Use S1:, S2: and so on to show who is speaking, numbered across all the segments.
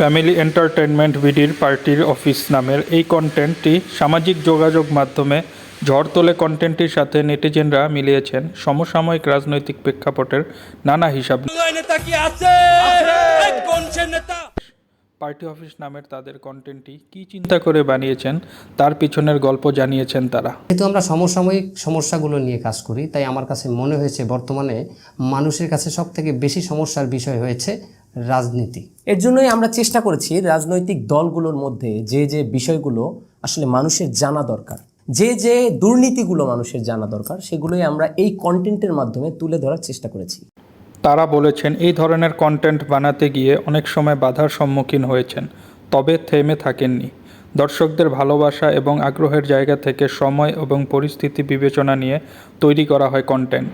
S1: Family entertainment বিডির পার্টির office নামের এই কন্টেন্টটি সামাজিক যোগাযোগ মাধ্যমে ঝড় তোলে কন্টেন্টটির সাথে নেটিজেনরা মিলিয়েছেন। সমসাময়িক রাজনৈতিক প্রেক্ষাপটের নানা হিসাব পার্টি অফিস নামের তাদের কন্টেন্টটি কি চিন্তা করে বানিয়েছেন তার পিছনের গল্প জানিয়েছেন তারা।
S2: যেহেতু আমরা সমসাময়িক সমস্যাগুলো নিয়ে কাজ করি তাই আমার কাছে মনে হয়েছে বর্তমানে মানুষের কাছে সব থেকে বেশি সমস্যার বিষয় হয়েছে রাজনীতি।
S3: এর জন্যই আমরা চেষ্টা করেছি রাজনৈতিক দলগুলোর মধ্যে যে যে বিষয়গুলো আসলে মানুষের জানা দরকার যে যে দুর্নীতিগুলো মানুষের জানা দরকার সেগুলোই আমরা এই কন্টেন্টের মাধ্যমে তুলে ধরার চেষ্টা করেছি।
S1: তারা বলেছেন এই ধরনের কন্টেন্ট বানাতে গিয়ে অনেক সময় বাধার সম্মুখীন হয়েছেন তবে থেমে থাকেননি। দর্শকদের ভালোবাসা এবং আগ্রহের জায়গা থেকে সময় এবং পরিস্থিতি বিবেচনা নিয়ে তৈরি করা হয় কন্টেন্ট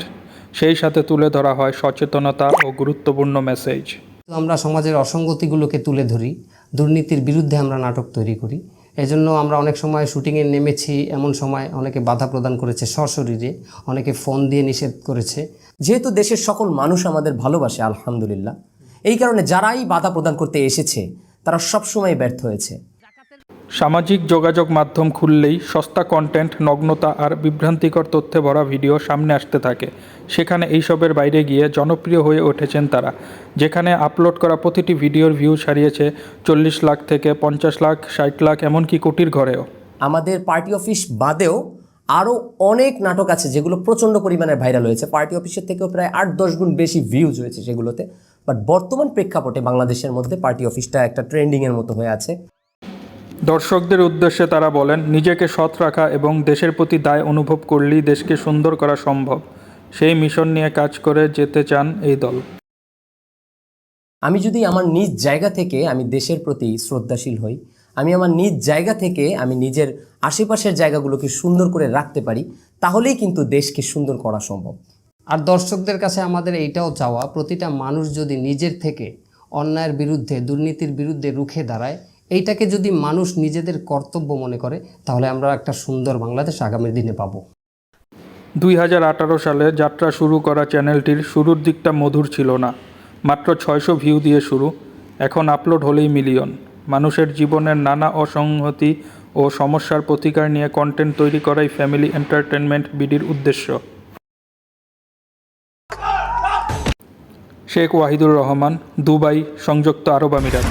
S1: সেই সাথে তুলে ধরা হয় সচেতনতা ও গুরুত্বপূর্ণ মেসেজ
S2: আমরা সমাজের অসঙ্গতিগুলোকে তুলে ধরি, দুর্নীতির বিরুদ্ধে আমরা নাটক তৈরি করি। এজন্য আমরা অনেক সময় শুটিংয়ে নেমেছি, এমন সময় অনেকে বাধা প্রদান করেছে সশরীরে, অনেকে ফোন দিয়ে নিষেধ করেছে।
S3: যেহেতু দেশের সকল মানুষ আমাদের ভালোবাসে, আলহামদুলিল্লাহ। এই কারণে যারাই বাধা প্রদান করতে এসেছে, তারা সবসময় ব্যর্থ হয়েছে।
S1: সামাজিক যোগাযোগ মাধ্যম খুললেই সস্তা কন্টেন্ট নগ্নতা আর বিভ্রান্তিকর তথ্যে ভরা ভিডিও সামনে আসতে থাকে। সেখানে এইসবের বাইরে গিয়ে জনপ্রিয় হয়ে উঠেছেন তারা, যেখানে আপলোড করা প্রতিটি ভিডিওর ভিউ ছাড়িয়েছে চল্লিশ লাখ থেকে পঞ্চাশ লাখ, ষাট লাখ, এমনকি কোটির ঘরেও।
S3: আমাদের পার্টি অফিস বাদেও আরও অনেক নাটক আছে যেগুলো প্রচণ্ড পরিমাণে ভাইরাল হয়েছে। পার্টি অফিসের থেকেও প্রায় আট দশ গুণ বেশি ভিউজ হয়েছে সেগুলোতে। বাট বর্তমান প্রেক্ষাপটে বাংলাদেশের মধ্যে পার্টি অফিসটা একটা ট্রেন্ডিংয়ের মতো হয়ে আছে।
S1: দর্শকদের উদ্দেশ্যে তারা বলেন নিজেকে সৎ রাখা এবং দেশের প্রতি দায় অনুভব করলেই দেশকে সুন্দর করা সম্ভব। সেই মিশন নিয়ে কাজ করে যেতে চান এই দল।
S3: আমি যদি আমার নিজ জায়গা থেকে আমি দেশের প্রতি শ্রদ্ধাশীল হই আমি আমার নিজ জায়গা থেকে আমি নিজের আশেপাশের জায়গাগুলোকে সুন্দর করে রাখতে পারি তাহলেই কিন্তু দেশকে সুন্দর করা সম্ভব।
S2: আর দর্শকদের কাছে আমাদের এইটাও চাওয়া প্রতিটা মানুষ যদি নিজের থেকে অন্যায়ের বিরুদ্ধে দুর্নীতির বিরুদ্ধে রুখে দাঁড়ায় এইটাকে যদি মানুষ নিজেদের কর্তব্য মনে করে, তাহলে আমরা একটা সুন্দর বাংলাদেশ আগামী দিনে পাবো।
S1: দুই সালে যাত্রা শুরু করা চ্যানেলটির শুরুর দিকটা মধুর ছিল না। মাত্র ছয়শো ভিউ দিয়ে শুরু, এখন আপলোড হলেই মিলিয়ন। মানুষের জীবনের নানা অসংহতি ও সমস্যার প্রতিকার নিয়ে কন্টেন্ট তৈরি করাই ফ্যামিলি এন্টারটেনমেন্ট বিডির উদ্দেশ্য। শেখ ওয়াহিদুর রহমান, দুবাই, সংযুক্ত আরব আমিরাত।